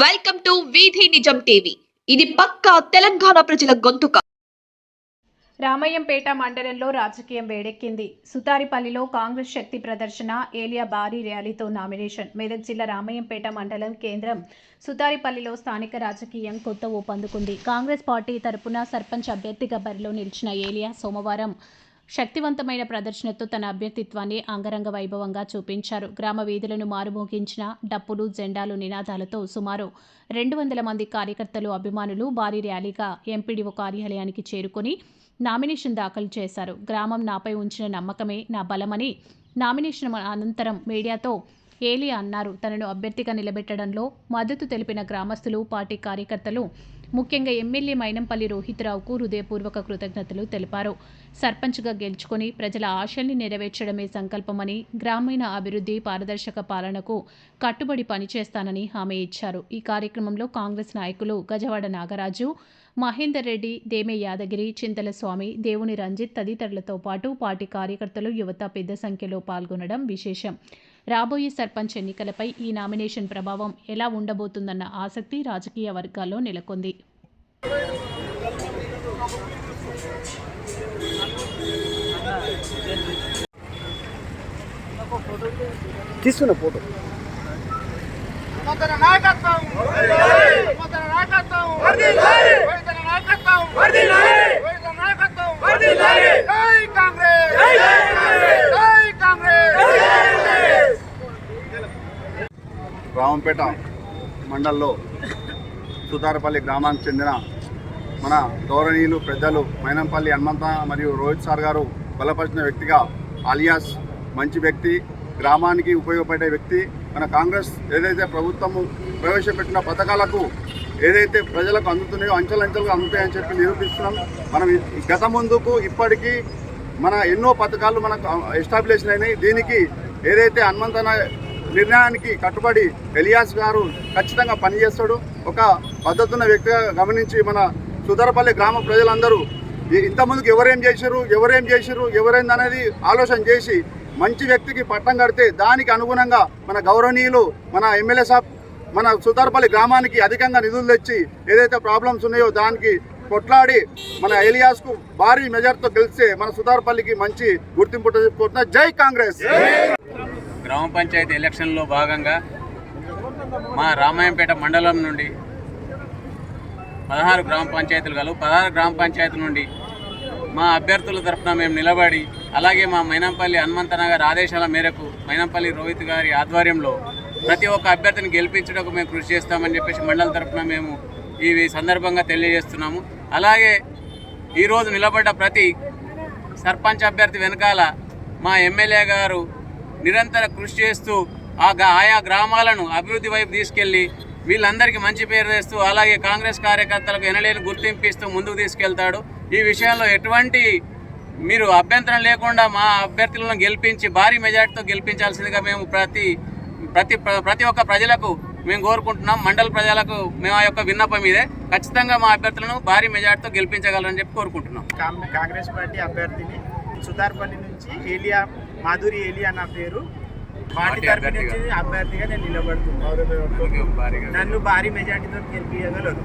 Welcome to వీధి నిజం TV. ఇది పక్కా తెలంగాణ ప్రజల గొంతుక. రామయ్యంపేట మండలంలో రాజకీయం వేడెక్కింది. సుతారిపల్లిలో కాంగ్రెస్ శక్తి ప్రదర్శన ఏలియా భారీ ర్యాలీతో నామినేషన్. మెదక్ జిల్లా రామయ్యంపేట మండలం కేంద్రం సుతారిపల్లిలో స్థానిక రాజకీయం కొత్త ఊపందుకుంది. కాంగ్రెస్ పార్టీ తరపున సర్పంచ్ అభ్యర్థిగా బరిలో నిలిచిన ఏలియా సోమవారం శక్తివంతమైన ప్రదర్శనతో తన అభ్యర్థిత్వాన్ని అంగరంగ వైభవంగా చూపించారు. గ్రామ వీధులను మారుమోగించిన డప్పులు జెండాలు నినాదాలతో సుమారు రెండు వందల మంది కార్యకర్తలు అభిమానులు భారీ ర్యాలీగా ఎంపీడీఓ కార్యాలయానికి చేరుకొని నామినేషన్ దాఖలు చేశారు. గ్రామం నాపై ఉంచిన నమ్మకమే నా బలమని నామినేషన్ అనంతరం మీడియాతో ఏలి అన్నారు. తనను అభ్యర్థిగా నిలబెట్టడంలో మద్దతు తెలిపిన గ్రామస్తులు పార్టీ కార్యకర్తలు ముఖ్యంగా ఎమ్మెల్యే మైనంపల్లి రోహిత్రావుకు హృదయపూర్వక కృతజ్ఞతలు తెలిపారు. సర్పంచ్గా గెలుచుకొని ప్రజల ఆశల్ని నెరవేర్చడమే సంకల్పమని గ్రామీణ అభివృద్ధి పారదర్శక పాలనకు కట్టుబడి పనిచేస్తానని హామీ ఇచ్చారు. ఈ కార్యక్రమంలో కాంగ్రెస్ నాయకులు గజవాడ నాగరాజు మహేందర్ రెడ్డి దేమే యాదగిరి చింతల స్వామి దేవుని రంజిత్ తదితరులతో పాటు పార్టీ కార్యకర్తలు యువత పెద్ద సంఖ్యలో పాల్గొనడం విశేషం. రాబోయే సర్పంచ్ ఎన్నికలపై ఈ నామినేషన్ ప్రభావం ఎలా ఉండబోతుందన్న ఆసక్తి రాజకీయ వర్గాల్లో నెలకొంది. తీసుకున్న ఫోటో. నాయకత్వం వైద్య నాయకత్వం వైద్య నాయకత్వం జై కాంగ్రెస్ జై కాంగ్రెస్ రామంపేట మండల్లో సుతారపల్లి గ్రామానికి చెందిన మన గౌరవనీయులు పెద్దలు మైనంపల్లి హనుమంత మరియు రోహిత్ సార్ గారు బలపరిచిన వ్యక్తిగా అలియాస్ మంచి వ్యక్తి గ్రామానికి ఉపయోగపడే వ్యక్తి. మన కాంగ్రెస్ ఏదైతే ప్రభుత్వము ప్రవేశపెట్టిన పథకాలకు ఏదైతే ప్రజలకు అందుతున్నాయో అంచెలంచెలుగా అందుతాయని చెప్పి నిరూపిస్తున్నాం. మనం గత ముందుకు ఇప్పటికీ మన ఎన్నో పథకాలు మనకు ఎస్టాబ్లిష్ అయినాయి. దీనికి ఏదైతే హనుమంతన నిర్ణయానికి కట్టుబడి ఎలియాస్ గారు ఖచ్చితంగా పనిచేస్తాడు. ఒక పద్ధతున్న వ్యక్తిగా గమనించి మన సుదరపల్లి గ్రామ ప్రజలందరూ ఇంతకుముందుకు ఎవరేం చేశారు ఎవరేం చేశారు ఎవరైంది అనేది ఆలోచన చేసి మంచి వ్యక్తికి పట్టం కడితే దానికి అనుగుణంగా మన గౌరవనీయులు మన ఎమ్మెల్యే సాబ్ మన సుతార్పల్లి గ్రామానికి అధికంగా నిధులు తెచ్చి ఏదైతే ప్రాబ్లమ్స్ ఉన్నాయో దానికి కొట్లాడి మన ఎలియాస్కు భారీ మెజార్తో గెలిస్తే మన సుతార్పల్లికి మంచి గుర్తింపు చెప్పుకుంటున్నా జై కాంగ్రెస్. గ్రామ పంచాయతీ ఎలక్షన్లో భాగంగా మా రామాయంపేట మండలం నుండి పదహారు గ్రామ పంచాయతీలు కలవు పదహారు గ్రామ పంచాయతీల నుండి మా అభ్యర్థుల తరఫున మేము నిలబడి అలాగే మా మైనంపల్లి హనుమంతనగర్ ఆదేశాల మేరకు మైనంపల్లి రోహిత్ గారి ఆధ్వర్యంలో ప్రతి ఒక్క అభ్యర్థిని గెలిపించడానికి మేము కృషి చేస్తామని చెప్పేసి మండలం తరఫున మేము ఈ సందర్భంగా తెలియజేస్తున్నాము. అలాగే ఈరోజు నిలబడ్డ ప్రతి సర్పంచ్ అభ్యర్థి వెనకాల మా ఎమ్మెల్యే గారు నిరంతర కృషి చేస్తూ ఆ ఆయా గ్రామాలను అభివృద్ధి వైపు తీసుకెళ్ళి వీళ్ళందరికీ మంచి పేరు తెస్తూ అలాగే కాంగ్రెస్ కార్యకర్తలకు ఎనలేని గుర్తింపు ఇస్తూ ముందుకు తీసుకెళ్తాడు. ఈ విషయంలో ఎటువంటి మీరు అభ్యంతరం లేకుండా మా అభ్యర్థులను గెలిపించి భారీ మెజార్టీతో గెలిపించాల్సిందిగా మేము ప్రతి ప్రతి ప్రతి ఒక్క ప్రజలకు మేము కోరుకుంటున్నాం. మండల ప్రజలకు మేము ఆ యొక్క విన్నపం ఇదే. ఖచ్చితంగా మా అభ్యర్థులను భారీ మెజార్టీతో గెలిపించగలరని చెప్పి కోరుకుంటున్నాం. కాంగ్రెస్ పార్టీ అభ్యర్థిని సుతార్పల్లి నుంచి ఏలియా మాధురి ఏలియా నా పేరు. పార్టీ తరఫు అభ్యర్థిగా. నుంచి అభ్యర్థిగా నేను నిలబడుతున్నాను. నన్ను భారీ మెజార్టీతో గెలిపించగలరు